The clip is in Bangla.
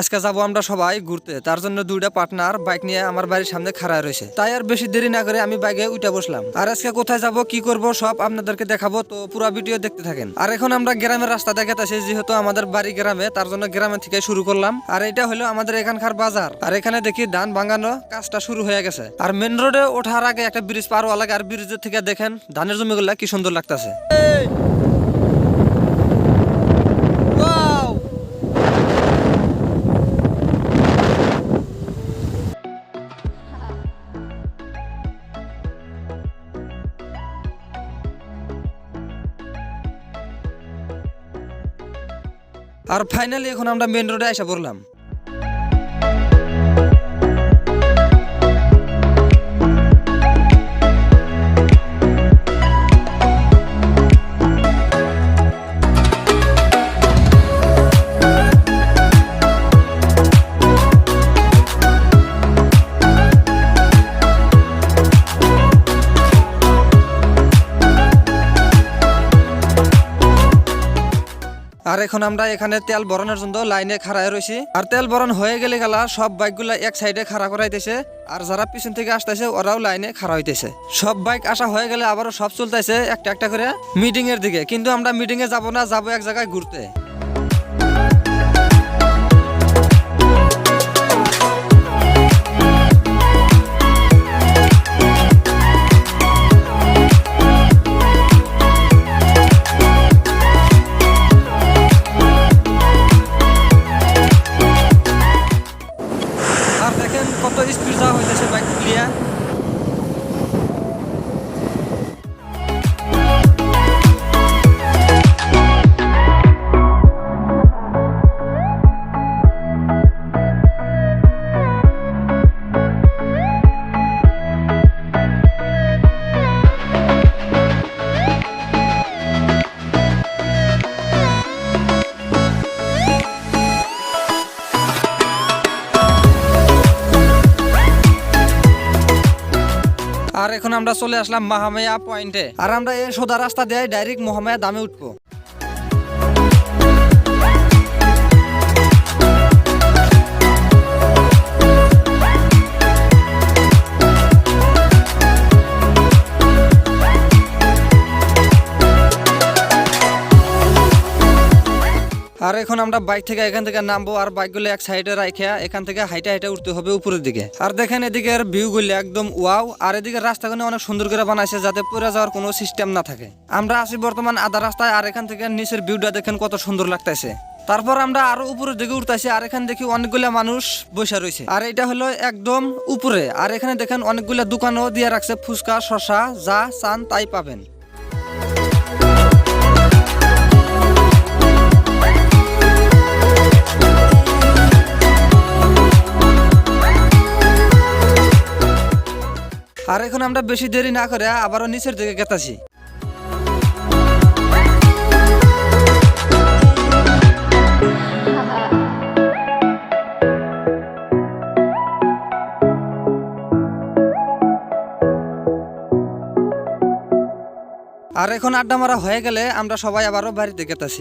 আজকে যাব আমরা সবাই ঘুরতে। তার জন্য দুইটা পার্টনার বাইক নিয়ে আমার বাড়ির সামনে খাড়া রয়েছে। তাই আর বেশি দেরি না করে আমি বাইকে উঠে বসলাম। আর আজকে কোথায় যাব, কি করব, সব আপনাদেরকে দেখাবো, তো পুরো ভিডিও দেখতে থাকেন। আর এখন আমরা গ্রামের রাস্তা দেখাতেছি যেহেতু আমাদের বাড়ি গ্রামে, তার জন্য গ্রামে থেকে শুরু করলাম। আর এটা হলো আমাদের এখানকার বাজার। আর এখানে দেখি ধান ভাঙানো কাজটা শুরু হয়ে গেছে। আর মেন রোডে ওঠার আগে একটা ব্রিজ পার লাগে। আর ব্রিজের থেকে দেখেন, ধানের জমিগুলা কি সুন্দর লাগতেছে। আর ফাইনালি এখন আমরা মেন রোডে এসে পড়লাম। আর এখন আমরা এখানে তেল বরানোর জন্য লাইনে খাড়ায় রয়েছি। আর তেল বরণ হয়ে গেলে গেলা সব বাইকগুলা এক সাইডে খাড়া করাইতেছে। আর যারা পিছন থেকে আসতেছে, ওরাও লাইনে খাড়া হইতেছে। সব বাইক আসা হয়ে গেলে আবারও সব চলতেছে একটা একটা করে মিটিং এর দিকে। কিন্তু আমরা মিটিং এ যাব না, যাব এক জায়গায় ঘুরতে। আর এখন আমরা চলে আসলাম মাহামায়া পয়েন্টে। আর আমরা এই সোদা রাস্তা দিয়ে ডাইরেক্ট মহামায়া দামে উঠবো। আর এখন আমরা বাইক থেকে এখান থেকে নামবো আর বাইকগুলো এক সাইডে রাখে এখান থেকে হাইটে হাইটে উঠতে হবে উপরের দিকে। আর দেখেন এদিকের ভিউগুলো একদম ওয়াও আর এদিকে রাস্তাগুলো অনেক সুন্দর করে বানাইছে যাতে পড়ে যাওয়ার কোনো সিস্টেম না থাকে। আমরা আছি বর্তমান আধা রাস্তায় আর এখান থেকে নিচের ভিউটা দেখেন কত সুন্দর লাগতেছে। তারপর আমরা আরও উপরের দিকে উঠতেছি, আর এখানে দেখি অনেকগুলা মানুষ বসে রয়েছে। আর এটা হলো একদম উপরে, আর এখানে দেখেন অনেকগুলা দোকানও দিয়ে রাখছে ফুচকা শশা যা চান তাই পাবেন। আর এখন আমরা বেশি দেরি না করে আবারও নিচের দিকে গেতাছি। আর এখন আড্ডা মারা হয়ে গেলে আমরা সবাই আবারও বাড়িতে গেতাছি।